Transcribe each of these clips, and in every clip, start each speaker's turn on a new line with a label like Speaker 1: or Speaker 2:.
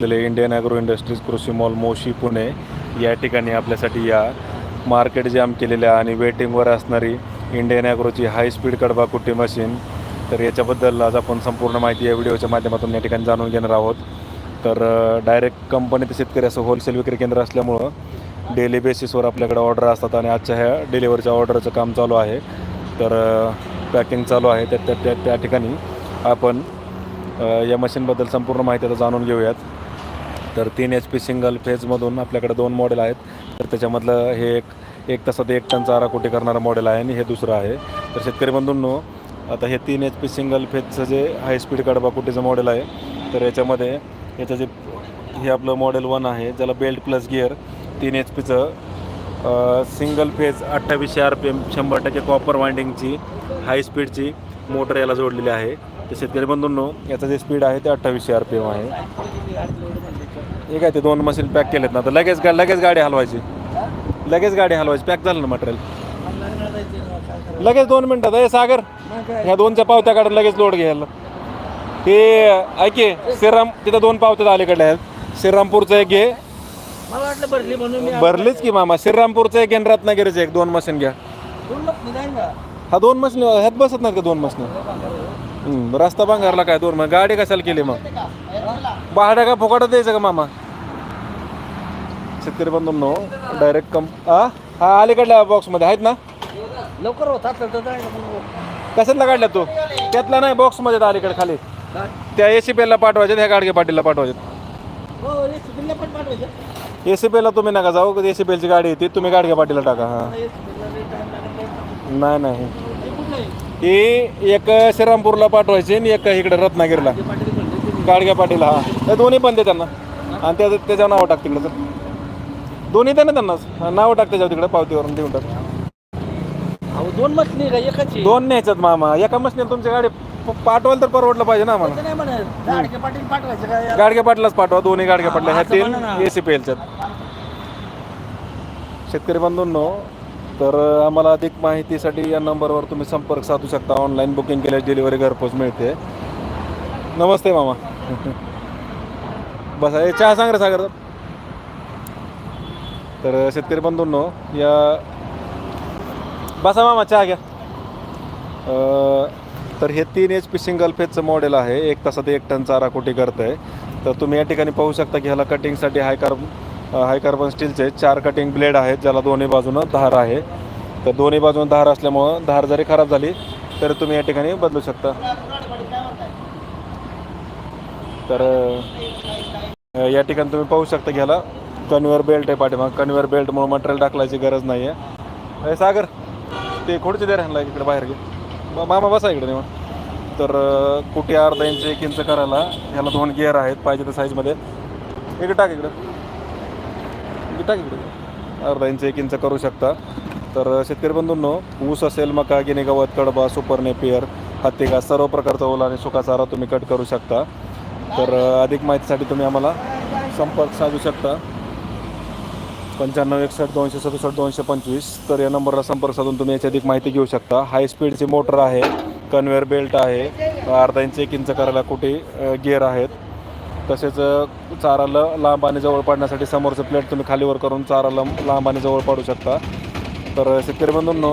Speaker 1: Indian agro industries कृषी mall Moshi Pune या ठिकाणी आपल्यासाठी या मार्केट जॅम केलेल्या आणि वेटिंगवर असणारी इंडियन ॲग्रोची हाय स्पीड कडबा कुट्टी मशीन तर याच्याबद्दल आज आपण संपूर्ण माहिती या व्हिडिओच्या माध्यमातून या ठिकाणी जाणून घेणार आहोत. तर डायरेक्ट कंपनी ते शेतकरी असं होलसेल विक्री केंद्र असल्यामुळं डेली बेसिसवर आपल्याकडे ऑर्डर असतात आणि आजच्या ह्या डिलिव्हरीच्या ऑर्डरचं काम चालू आहे. तर पॅकिंग चालू आहे. त्या त्या त्या त्या ठिकाणी आपण या मशीनबद्दल संपूर्ण माहिती आता जाणून घेऊयात. तर तीन एच पी सिंगल फेजमधून आपल्याकडे दोन मॉडेल आहेत. तर त्याच्यामधलं हे एक एक तासात एक टन चारा कोटी करणारं मॉडेल आहे आणि हे दुसरं आहे. तर शेतकरी बंधूंनो आता हे तीन एच पी सिंगल फेजचं जे हाय स्पीड कडबा कुटीचं मॉडेल आहे तर याच्यामध्ये याचं जे हे आपलं मॉडेल वन आहे ज्याला बेल्ट प्लस गिअर तीन एच पीचं सिंगल फेज अठ्ठावीसशे आर पी एम शंभर टक्के कॉपर वाइंडिंगची हाय स्पीडची मोटर याला जोडलेली आहे. तर शेतकरी बंधूंनो याचं जे स्पीड आहे ते अठ्ठावीसशे आर पी एम आहे. हे काय ते दोन मशीन पॅक केलेत ना तर लगेच गा लगेच गाडी हलवायची. लगेच गाडी हलवायची पॅक झालं ना मटेरियल लगेच दोन मिनटात आहे सागर ह्या दोनच्या पावत्या काढून लगेच लोड घ्यायला. हे ऐके श्रीराम तिथं दोन पावत्या अलीकडे आहेत. श्रीरामपूरचं एक घे.
Speaker 2: भरली म्हणून
Speaker 1: भरलीच की मामा. श्रीरामपूरचं एक आणि रत्नागिरीचं एक दोन मशीन घ्या. हा दोन मशीन ह्यात बसत नाहीत का दोन मशीन हम्म, रस्ता भांगारला काय दोन मग? गाडी कशाला केली मग? भाड्या का फुकाटं द्यायचं का मामा? शेतकरी बंधूंनो डायरेक्ट कंप हा हा अलीकडल्या बॉक्समध्ये आहेत ना?
Speaker 2: लवकर होता तर जायला.
Speaker 1: कशातला काढल्या तू? त्यातला नाही बॉक्समध्ये अलीकडे खाली.
Speaker 2: काय?
Speaker 1: त्या ए सी पेला पाठवायचे ह्या गाडगे पाटीलला पाठवायचे.
Speaker 2: हो एस पण पाठवायचं.
Speaker 1: ए सी पेला तुम्ही नका जाऊ ए सी पेलची गाडी येते तुम्ही गाडगे पाटीलला टाका हा.
Speaker 2: लागेल
Speaker 1: नाही नाही.
Speaker 2: हे कुठलं आहे?
Speaker 1: ही एक श्रीरामपूरला पाठवायची आणि एक इकडे रत्नागिरीला. गाडग्या पाटील हा. हे दोन्ही पण दे त्यांना. आणि त्या त्याच्यावर नाव टाक तिकडं तर दोन्ही त्यांना हा, नाव टाक त्याच्यावर तिकडे पावतीवरून देऊन टाक.
Speaker 2: अहो दोन मशनी का एकाची?
Speaker 1: दोन न्यायच्यात मामा. एका मशीन तुमची गाडी पाठवाल तर परवडलं पाहिजे ना आम्हाला.
Speaker 2: नाही म्हणत लाडके पाटील पाठवायचं का? यार?
Speaker 1: गाडगे पाटलाच पाठवा. दोन्ही गाडगे पाटला. ह्या तीन. ए सी पी एलच्यात शेतकरी बंधूंनो तर आम्हाला अधिक माहितीसाठी या नंबरवर तुम्ही संपर्क साधू शकता. ऑनलाईन बुकिंग केल्यास डिलिव्हरी घरपोच मिळते. नमस्ते मामा. बस हे चहा सांग रे सागर. तर शेतकरी बंधूंनो या बसा मामा चहा घ्या. तर हे तीन एच पी सिंगल फेजचं मॉडेल आहे. एक तासात एक टन चारा कोटी करतं आहे तर तुम्ही या ठिकाणी पाहू शकता की ह्याला कटिंगसाठी हाय कार्बन हाय कार्बन स्टीलचे चार कटिंग ब्लेड आहेत ज्याला दोन्ही बाजूनं धार आहे. तर दोन्ही बाजूनं धार असल्यामुळं धार जरी खराब झाली तरी तुम्ही या ठिकाणी बदलू शकता. तर या ठिकाणी तुम्ही पाहू शकता घ्याला ह्याला बेल्ट आहे पाठीमाग. कन्व्हर बेल्टमुळे मटेरियल टाकलायची गरज नाही आहे सागर ते खोडचे दे ह्यांना इकडे बाहेर घे. मामा बसा इकडे मग तर कुठे अर्धा इंच एक इंच करायला ह्याला दोन गिअर आहेत पाहिजे त्या साईजमध्ये इकडे टाक इकडं. इकडे टाक इकडे अर्धा इंच एक इंच करू शकता. तर शेतकरी बंधूंनो ऊस असेल मका गिने गवत कडबा सुपर नेपियर हत्ती घास सर्व प्रकारचा ओला आणि सुका चारा तुम्ही कट करू शकता. तर अधिक माहितीसाठी तुम्ही आम्हाला संपर्क साधू शकता. पंच्याण्णव एकसष्ट दोनशे सदुसष्ट दोनशे पंचवीस. तर या नंबरला संपर्क साधून तुम्ही याची अधिक माहिती घेऊ शकता. हाय स्पीडची मोटर आहे कन्व्हेअर बेल्ट आहे. अर्धा इंच एक इंच करायला कुठे गिअर आहेत. तसेच चाराला लांब आणि जवळ पाडण्यासाठी समोरचं प्लेट तुम्ही खालीवर करून चाराला लांब आणि जवळ पाडू शकता. तर शेतकरी बंधूंनो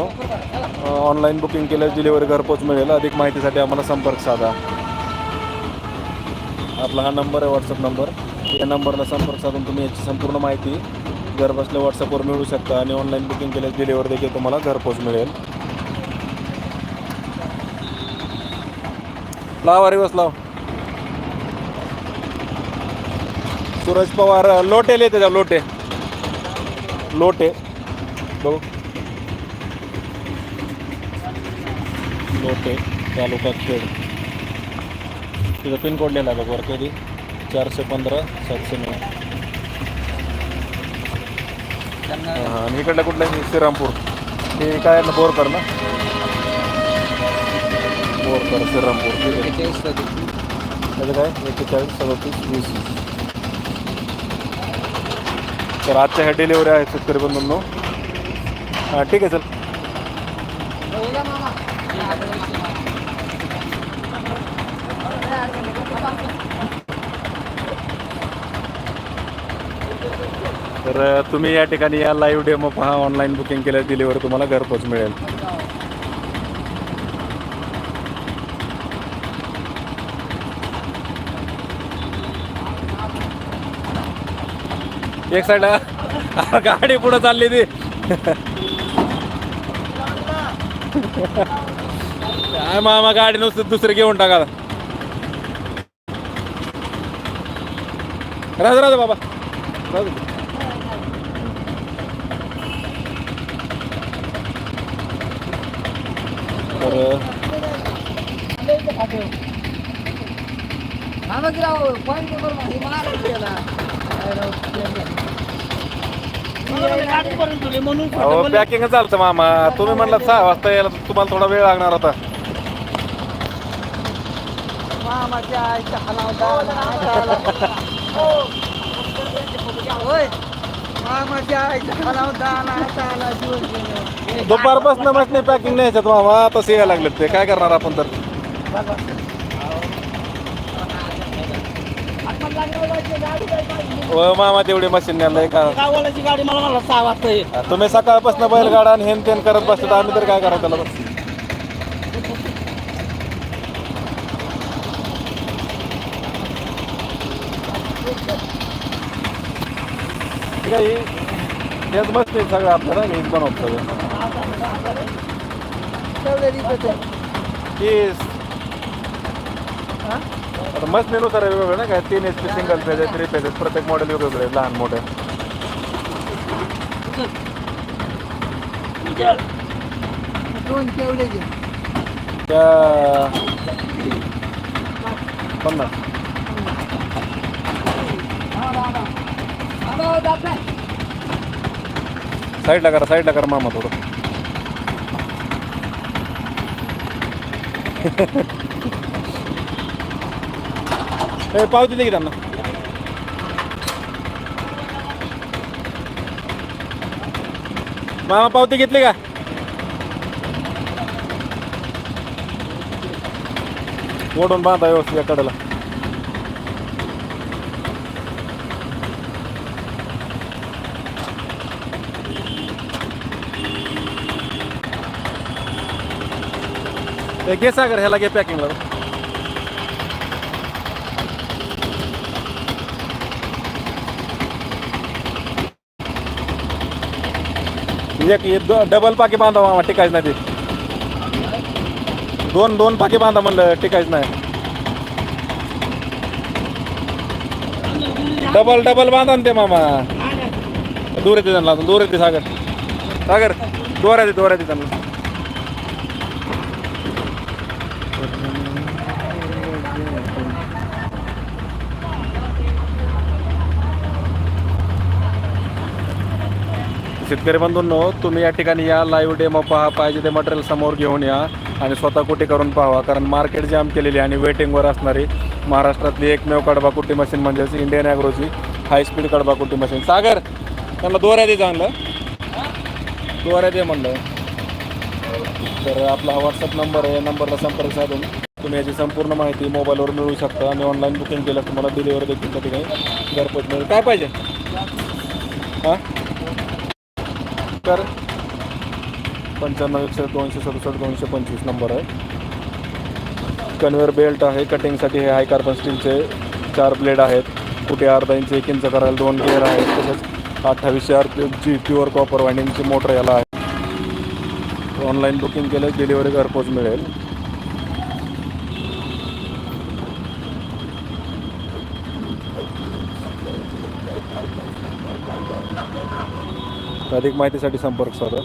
Speaker 1: ऑनलाईन बुकिंग केल्यास डिलिव्हरी घरपोच मिळेल. अधिक माहितीसाठी आम्हाला संपर्क साधा. आपला हा नंबर आहे व्हॉट्सअप नंबर या नंबरला संपर्क साधून तुम्ही याची संपूर्ण माहिती घरबसल्या व्हॉट्सअपवर मिळू शकता आणि ऑनलाईन बुकिंग केल्यास डिलिव्हरी देखील तुम्हाला घरपोच मिळेल. लावारी बस लाव. सूरज पवार लोटे लिहिते त्या लोटे. लोटे. बघू. लोटे तालुका खेड. तिथं पिनकोड लिहिला बघ वर कधी चारशे पंधरा सातशे नऊ. हां आणि इकडलं कुठलं आहे? श्रीरामपूर. हे काय ना बोरकर ना? बोरकर श्रीरामपूर. ठीक आहे.
Speaker 2: एकेचाळीस सदतीस.
Speaker 1: त्याचं काय? एक्केचाळीस सदतीस वीस. तर आजच्या ह्या डिलिव्हरी आहेत शेतकरी बंधूंनो. हां ठीक आहे
Speaker 2: सर
Speaker 1: तर तुम्ही या ठिकाणी या लाईव्ह डेमो पहा. ऑनलाईन बुकिंग केल्यास डिलिव्हरी तुम्हाला घरपोच मिळेल. एक साईड गाडी पुढे चालली ती काय मामा गाडी नुसतं दुसरी घेऊन टाका राहू राहू बाबा। राहू दे. तर अहो पॅकिंग चालतं मामा. तुम्ही म्हणलं सहा वाजता यायला तर तुम्हाला थोडा वेळ लागणार होता.
Speaker 2: मामाच्या मामाच्या जीवन गेलं.
Speaker 1: दुपारपासून मस्त पॅकिंग नाही ह्याच्यात मामा. तसे यायला लागलेत ते. काय करणार आपण तर? व मामा तेवढी मशीन न्यायला का?
Speaker 2: गावालाची गाडी मला मला सहा वाजता
Speaker 1: तुम्ही सकाळपासून बैलगाडा आणि हेन तेन करत बसतो आम्ही तर काय करावं त्याला? बस हेच मस्त सगळं आपल्याला हेच बनवतो सगळं. की आता मस्त मेनुसार आहे वेगवेगळं नाही काय तीन एच पी सिंगल पेज आहे थ्री पेज आहेत प्रत्येक मॉडेल वेगवेगळे आहे, लहान मोठे.
Speaker 2: दोन तेवढे
Speaker 1: त्या पन्नास. साईडला करा साईडला करा मामा थोडं ए पावती दे की त्यांना. मामा पावती घेतली का? ओढून बांधा व्यवस्थित या कडेला. घे सागर ह्याला घे पॅकिंगला एक एक दो- डबल पाकी बांधा मामा टिकायच नाही ते. दोन दोन पाकी बांधा म्हणलं टिकायच नाही. डबल डबल बांधा ते मामा. दूर येते त्यांना दूर येते सागर. सागर दोऱ्या दे दोऱ्या दे त्यांना. शेतकरी बंधूंनो तुम्ही या ठिकाणी या लाईव्ह डेमो पहा पाहिजे ते मटेरियल समोर घेऊन या आणि स्वतः कुठे करून पाहावा. कारण मार्केट जाम केलेली आणि वेटिंगवर असणारी महाराष्ट्रातली एकमेव कडबाकुटी मशीन म्हणजेच इंडियन ॲग्रोची हाय स्पीड कडबाकुटी मशीन सागर त्यांना दोऱ्या दे चांगलं. दोऱ्या दे म्हणलं. तर आपला हा व्हॉट्सअप नंबर आहे या नंबरला संपर्क साधून तुम्ही. याची संपूर्ण माहिती मोबाईलवर मिळू शकता. आणि ऑनलाईन बुकिंग केलं तुम्हाला डिलिव्हरी देखील त्या ठिकाणी घरपोच मिळेल. काय पाहिजे? हां? नमस्कार. पंच्याण्णव एकशे दोनशे सदुसष्ट दोनशे पंचवीस नंबर आहे. कन्व्हेअर बेल्ट आहे कटिंगसाठी हे हाय कार्बन स्टीलचे चार ब्लेड आहेत. कुठे अर्धा इंच एक इंच करायला दोन गिअर आहेत. तसंच अठ्ठावीसशे आर जी प्युअर कॉपर वायंडिंगची मोटर याला आहे. ऑनलाईन बुकिंग केलं डिलिव्हरी घरपोच मिळेल. अधिक माहितीसाठी संपर्क साधा.